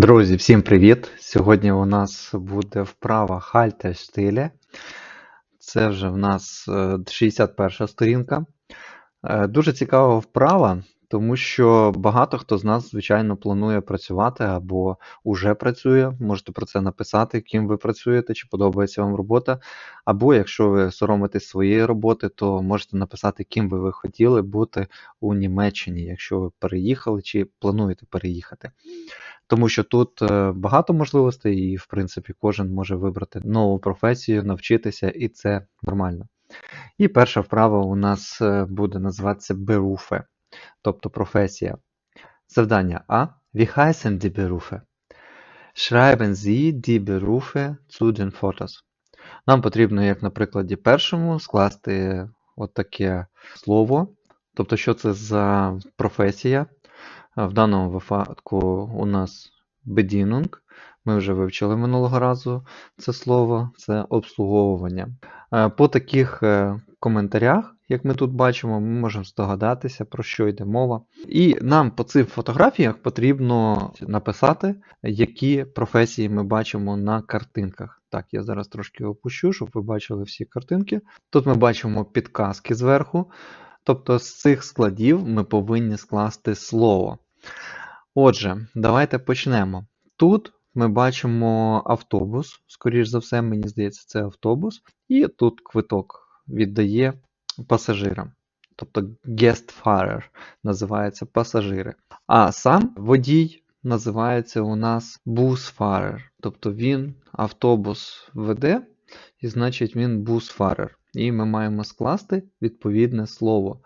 Друзі, всім привіт! Сьогодні у нас буде вправа Хальте штиле. Це вже в нас е, 61 сторінка. Е, Дуже цікава вправа, тому що багато хто з нас, звичайно, планує працювати або уже працює. Можете про це написати, ким ви працюєте, чи подобається вам робота. Або якщо ви соромитесь своєї роботи, то можете написати, ким би ви хотіли бути у Німеччині, якщо ви переїхали чи плануєте переїхати. Тому що тут е, багато можливостей, і, в принципі, кожен може вибрати нову професію, навчитися, і це нормально. І перша вправа у нас е, буде називатися Berufe, тобто професія. Завдання А. Wie heißen die? Schreiben Sie die Berufe zu den Fotos. Нам потрібно, як на прикладі першому, скласти от таке слово. Тобто, що це за професія. В даному випадку у нас Bedienung. Ми вже вивчили минулого разу це слово, це обслуговування. Е, По таких е, коментарях, як ми тут бачимо, ми можемо здогадатися, про що йде мова. І нам по цих фотографіях потрібно написати, які професії ми бачимо на картинках. Так, я зараз трошки опущу, щоб ви бачили всі картинки. Тут ми бачимо підказки зверху. Тобто з цих складів ми повинні скласти слово. Отже, давайте почнемо. Тут ми бачимо автобус, скоріш за все, мені здається, це автобус. І тут квиток віддає пасажирам. Тобто guestfahrer називається пасажири. А сам водій називається у нас busfahrer. Тобто він автобус веде, і значить він busfahrer. І ми маємо скласти відповідне слово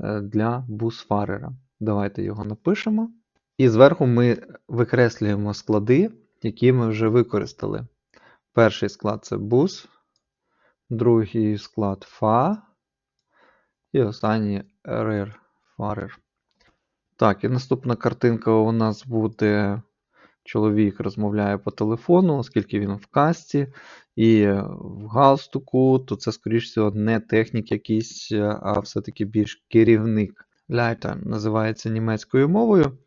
е, для busфарера. Давайте його напишемо. І зверху ми викреслюємо склади, які ми вже використали. Перший склад це бус, другий склад фа, і останній рир, фарер. Так, і наступна картинка у нас буде. Чоловік розмовляє по телефону, оскільки він в касті, і в галстуку, то це, скоріш всього, не технік якийсь, а все-таки більш керівник. Leiter називається німецькою мовою.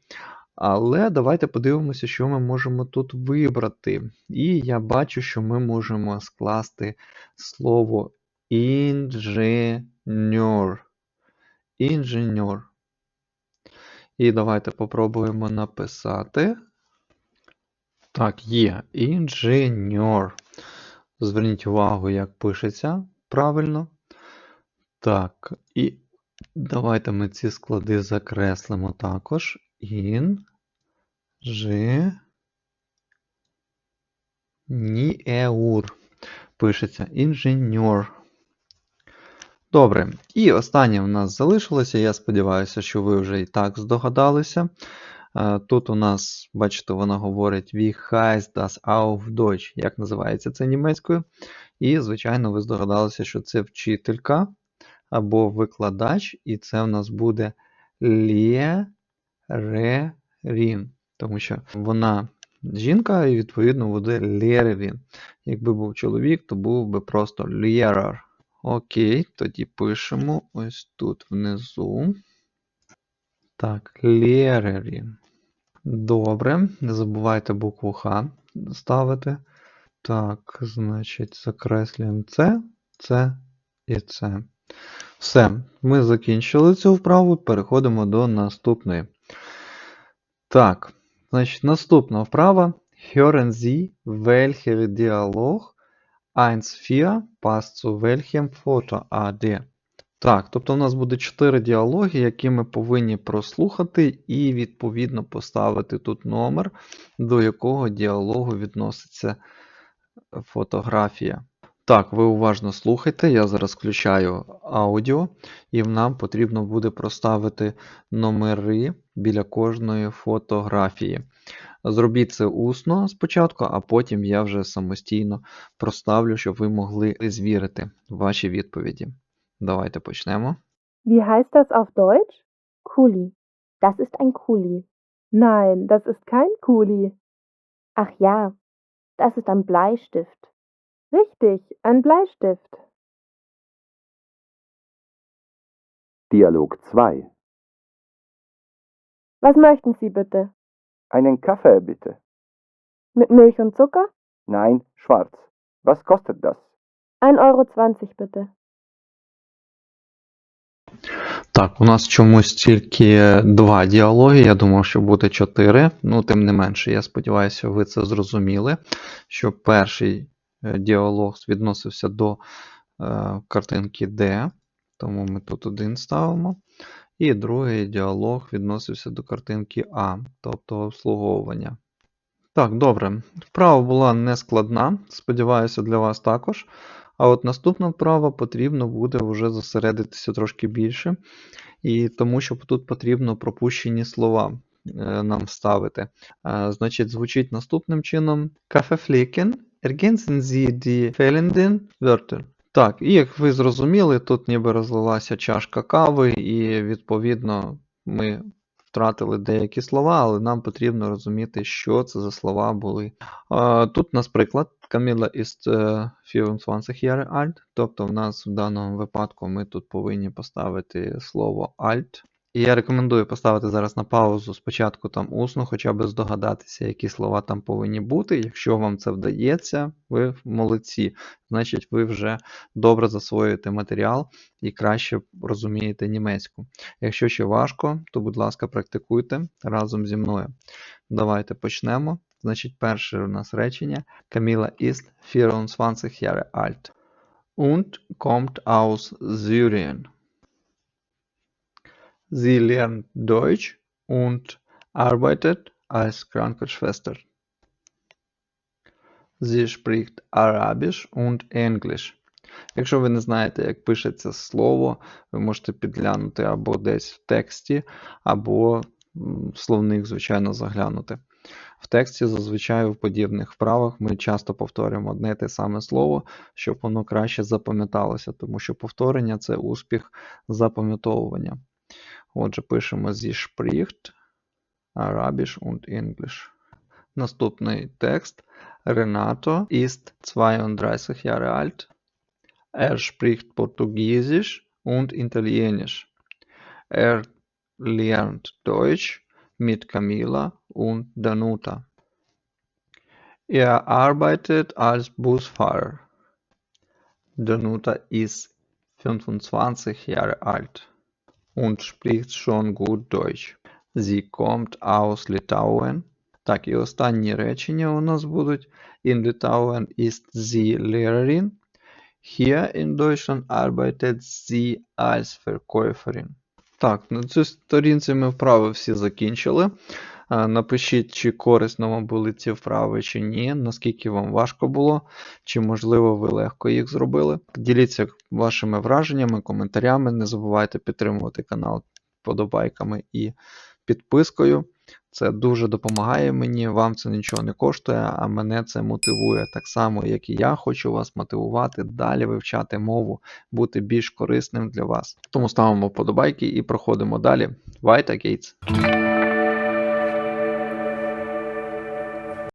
Але давайте подивимося, що ми можемо тут вибрати. І я бачу, що ми можемо скласти слово інженер. Інженер. І давайте попробуємо написати. Так, є. Інженер. Зверніть увагу, як пишеться правильно. Так, і давайте ми ці склади закреслимо також. Ін. Ж. Ніеур. Пишеться інженер. Добре. І останнє в нас залишилося. Я сподіваюся, що ви вже і так здогадалися. Е, Тут у нас, бачите, вона говорить Wie heißt das auf Deutsch? Як називається це німецькою? І, звичайно, ви здогадалися, що це вчителька або викладач, і це в нас буде Лєрерін. Тому що вона жінка, і відповідно буде Лєрерін. Якби був чоловік, то був би просто Лєрер. Окей, тоді пишемо ось тут внизу. Так, Лєрерін. Добре, не забувайте букву Х ставити. Так, значить, закреслюємо це, це і це. Все, ми закінчили цю вправу, переходимо до наступної. Так, значить, наступна вправа. Hören Sie, welcher Dialog 1.4 passt zu welchem Foto AD? Так, тобто у нас буде 4 діалоги, які ми повинні прослухати, і відповідно поставити тут номер, до якого діалогу відноситься фотографія. Так, ви уважно слухайте, я зараз включаю аудіо, і нам потрібно буде проставити номери біля кожної фотографії. Зробіть це усно спочатку, а потім я вже самостійно проставлю, щоб ви могли звірити ваші відповіді. Давайте почнемо. Wie heißt das auf Deutsch? Kuli. Das ist ein Kuli. Nein, das ist kein Kuli. Ach ja, das ist ein Bleistift. Richtig, ein Bleistift. Dialog 2. Was möchten Sie bitte? Einen Kaffee bitte. Mit Milch und Zucker? Nein, schwarz. Was kostet das? 1,20 Euro bitte. Так, у нас чомусь тільки два діалоги. Я думав, що буде чотири. Ну, тим не менше, я сподіваюся, ви це зрозуміли. Що перший е, діалог відносився до е, картинки D, тому ми тут один ставимо. І другий діалог відносився до картинки А, тобто обслуговування. Так, добре. Вправа була нескладна, сподіваюся, для вас також. А от наступна вправа потрібно буде вже зосередитися трошки більше. І тому що тут потрібно пропущені слова е, нам вставити. Е, Значить, звучить наступним чином: Kaffeeflecken ergänzen Sie die fehlenden Wörter. Так, і як ви зрозуміли, тут ніби розлилася чашка кави, і відповідно ми втратили деякі слова, але нам потрібно розуміти, що це за слова були. Тут у нас приклад. Каміла ist е, 24 Jahre alt, тобто в нас в даному випадку ми тут повинні поставити слово alt. І я рекомендую поставити зараз на паузу спочатку там усно, хоча б здогадатися, які слова там повинні бути. Якщо вам це вдається, ви молодці. Значить, ви вже добре засвоюєте матеріал і краще розумієте німецьку. Якщо ще важко, то будь ласка, практикуйте разом зі мною. Давайте почнемо. Значить, перше у нас речення. Каміла ist 24 Jahre alt und kommt aus Syrien. Sie lernt Deutsch und arbeitet als Krankenschwester. Sie spricht Arabisch und Englisch. Якщо ви не знаєте, як пишеться слово, ви можете підглянути або десь в тексті, або в словник, звичайно, заглянути. В тексті зазвичай в подібних вправах ми часто повторюємо одне й те саме слово, щоб воно краще запам'яталося, тому що повторення це успіх запам'ятовування. Отже, пишемо Sie spricht Arabisch und Englisch. Наступний текст. Renato ist 32 Jahre alt. Er spricht Portugiesisch und Italienisch. Er lernt Deutsch mit Camilla und Danuta. Er arbeitet als Busfahrer. Danuta ist 25 Jahre alt Und spricht schon gut Deutsch. Sie kommt aus Litauen. Так, і останні речення у нас будуть. In Litauen ist sie Lehrerin. Hier in Deutschland arbeitet sie als Verkäuferin. Так, на цій сторінці ми вправи всі закінчили. Напишіть, чи корисно вам були ці вправи, чи ні, наскільки вам важко було, чи можливо ви легко їх зробили. Діліться вашими враженнями, коментарями. Не забувайте підтримувати канал подобайками і підпискою. Це дуже допомагає мені, вам це нічого не коштує, а мене це мотивує. Так само, як і я хочу вас мотивувати далі вивчати мову, бути більш корисним для вас. Тому ставимо вподобайки і проходимо далі. Weiter geht's!